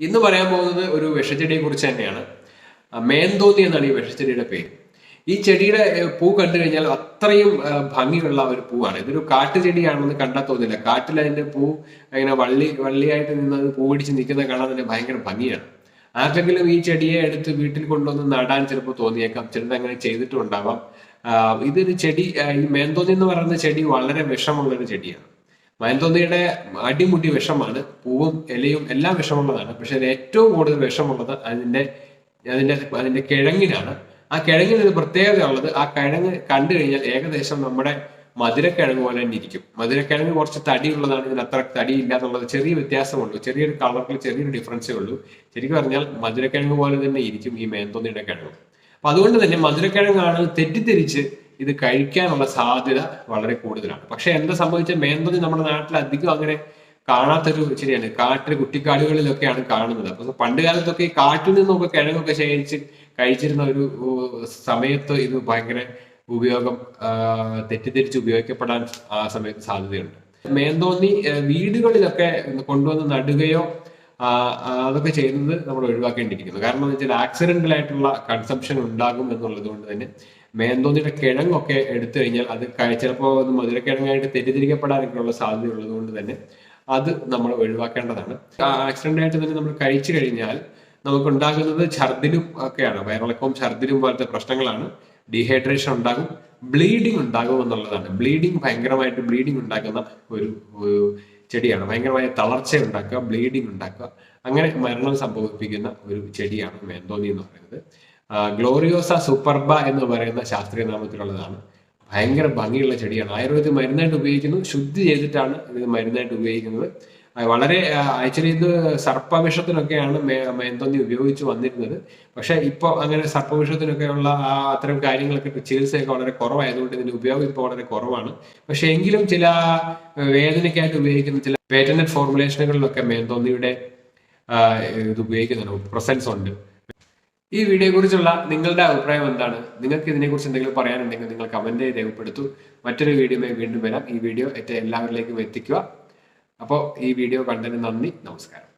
ഇന്ന് പറയാൻ പോകുന്നത് ഒരു വിഷച്ചെടിയെ കുറിച്ച് തന്നെയാണ് മേന്തോന്നി എന്നാണ് ഈ വിഷച്ചെടിയുടെ പേര്. ഈ ചെടിയുടെ പൂ കണ്ടു കഴിഞ്ഞാൽ അത്രയും ഭംഗിയുള്ള ഒരു പൂവാണ്. ഇതൊരു കാട്ടുചെടിയാണെന്ന് കണ്ടാൽ തോന്നില്ല. കാട്ടിൽ അതിന്റെ പൂ ഇങ്ങനെ വള്ളി വള്ളിയായിട്ട് നിന്ന് അത് പൂ പിടിച്ച് നിൽക്കുന്നത് കാണാൻ തന്നെ ഭയങ്കര ഭംഗിയാണ്. ആർക്കെങ്കിലും ഈ ചെടിയെ എടുത്ത് വീട്ടിൽ കൊണ്ടുവന്ന് നടാൻ ചിലപ്പോൾ തോന്നിയേക്കാം. ചിലത് അങ്ങനെ ചെയ്തിട്ടുണ്ടാവാം ഇതൊരു ചെടി ഈ മേന്തോന്നി എന്ന് പറയുന്ന ചെടി വളരെ വിഷമുള്ള ഒരു ചെടിയാണ്. മയന്തോന്നിയുടെ അടിമുടി വിഷമാണ്. പൂവും ഇലയും എല്ലാം വിഷമുള്ളതാണ്. പക്ഷെ അതിന് ഏറ്റവും കൂടുതൽ വിഷമുള്ളത് അതിന്റെ അതിന്റെ അതിന്റെ കിഴങ്ങിനാണ് ആ കിഴങ്ങിന് ഒരു പ്രത്യേകത ഉള്ളത് ആ കിഴങ്ങ് കണ്ടു കഴിഞ്ഞാൽ ഏകദേശം നമ്മുടെ മധുരക്കിഴങ്ങ് പോലെ തന്നെ ഇരിക്കും. മധുരക്കിഴങ്ങ് കുറച്ച് തടിയുള്ളതാണ്. ഇതിന് അത്ര തടി ഇല്ലാന്നുള്ളത് ചെറിയ വ്യത്യാസമുള്ളൂ. ചെറിയൊരു കളറിൽ ചെറിയൊരു ഡിഫറൻസേ ഉള്ളൂ. ശരിക്കും പറഞ്ഞാൽ മധുരക്കിഴങ്ങ് പോലെ തന്നെ ഇരിക്കും ഈ മേന്തോന്നിയുടെ കിഴങ്ങ്. അപ്പൊ അതുകൊണ്ട് തന്നെ മധുരക്കിഴങ്ങാണ് തെറ്റിദ്ധരിച്ച് ഇത് കഴിക്കാനുള്ള സാധ്യത വളരെ കൂടുതലാണ്. പക്ഷെ എന്താ സംഭവിച്ച മേന്തതി നമ്മുടെ നാട്ടിൽ അധികം അങ്ങനെ കാണാത്തൊരു ശരിയാണ് കാട്ടിലെ കുട്ടിക്കാടുകളിലൊക്കെയാണ് കാണുന്നത്. അപ്പൊ പണ്ട് കാലത്തൊക്കെ ഈ കാട്ടിൽ നിന്നൊക്കെ കിഴങ്ങൊക്കെ ശേഖരിച്ച് കഴിച്ചിരുന്ന ഒരു സമയത്ത് ഇത് ഭയങ്കര ഉപയോഗം തെറ്റിദ്ധരിച്ച് ഉപയോഗിക്കപ്പെടാൻ ആ സമയത്ത് സാധ്യതയുണ്ട്. മേന്തോന്നി വീടുകളിലൊക്കെ കൊണ്ടുവന്ന് നടുകയോ അതൊക്കെ ചെയ്യുന്നത് നമ്മൾ ഒഴിവാക്കേണ്ടിയിരിക്കുന്നു. കാരണം എന്ന് വെച്ചാൽ ആക്സിഡന്റൽ ആയിട്ടുള്ള കൺസംഷൻ ഉണ്ടാകും എന്നുള്ളത് കൊണ്ട് തന്നെ മേന്തോന്നിയുടെ കിഴങ്ങൊക്കെ എടുത്തു കഴിഞ്ഞാൽ അത് ചിലപ്പോൾ മധുരക്കിഴങ്ങായിട്ട് തെറ്റിദ്ധരിക്കപ്പെടാനൊക്കെയുള്ള സാധ്യത ഉള്ളത് കൊണ്ട് തന്നെ അത് നമ്മൾ ഒഴിവാക്കേണ്ടതാണ്. ആക്സിഡന്റ് ആയിട്ട് തന്നെ നമ്മൾ കഴിച്ചു കഴിഞ്ഞാൽ നമുക്ക് ഉണ്ടാകുന്നത് ഛർദിലും ഒക്കെയാണ്. വയറിളക്കവും ഛർദിലും പോലത്തെ പ്രശ്നങ്ങളാണ്. ഡീഹൈഡ്രേഷൻ ഉണ്ടാകും. ബ്ലീഡിങ് ഉണ്ടാകും എന്നുള്ളതാണ്. ബ്ലീഡിങ് ഭയങ്കരമായിട്ട് ബ്ലീഡിങ് ഉണ്ടാക്കുന്ന ഒരു ചെടിയാണ്. ഭയങ്കരമായ തളർച്ച ഉണ്ടാക്കുക ബ്ലീഡിങ് ഉണ്ടാക്കുക അങ്ങനെ മരണം സംഭവിപ്പിക്കുന്ന ഒരു ചെടിയാണ് മേന്തോന്നി എന്ന് പറയുന്നത്. ഗ്ലോറിയോസ സൂപ്പർബ എന്ന് പറയുന്ന ശാസ്ത്രീയ നാമത്തിലുള്ളതാണ്. ഭയങ്കര ഭംഗിയുള്ള ചെടിയാണ്. ആയുർവേദത്തിൽ മരുന്നായിട്ട് ഉപയോഗിക്കുന്നു. ശുദ്ധി ചെയ്തിട്ടാണ് ഇത് മരുന്നായിട്ട് ഉപയോഗിക്കുന്നത്. വളരെ ആക്ച്വലി ഇത് സർപ്പവിഷത്തിനൊക്കെയാണ് മേന്തോന്നി ഉപയോഗിച്ച് വന്നിരുന്നത്. പക്ഷേ ഇപ്പോൾ അങ്ങനെ സർപ്പവിഷത്തിനൊക്കെയുള്ള ആ അത്തരം കാര്യങ്ങളൊക്കെ ചികിത്സയൊക്കെ വളരെ കുറവായതുകൊണ്ട് ഇതിന്റെ ഉപയോഗം ഇപ്പോൾ വളരെ കുറവാണ്. പക്ഷെ എങ്കിലും ചില വേദനയ്ക്കായിട്ട് ഉപയോഗിക്കുന്ന ചില പേറ്റന്റ് ഫോർമുലേഷനുകളിലൊക്കെ മേന്തോന്നിയുടെ ഇത് ഉപയോഗിക്കുന്നുണ്ട്. പ്രസൻസ് ഉണ്ട്. ഈ വീഡിയോയെ കുറിച്ചുള്ള നിങ്ങളുടെ അഭിപ്രായം എന്താണ്? നിങ്ങൾക്ക് ഇതിനെക്കുറിച്ച് എന്തെങ്കിലും പറയാനുണ്ടെങ്കിൽ നിങ്ങൾ കമന്റ് രേഖപ്പെടുത്തു. മറ്റൊരു വീഡിയോയുമായി വീണ്ടും വരാം. ഈ വീഡിയോ എല്ലാവരിലേക്കും എത്തിക്കുക. അപ്പോൾ ഈ വീഡിയോ കണ്ടതിന് നന്ദി നമസ്കാരം.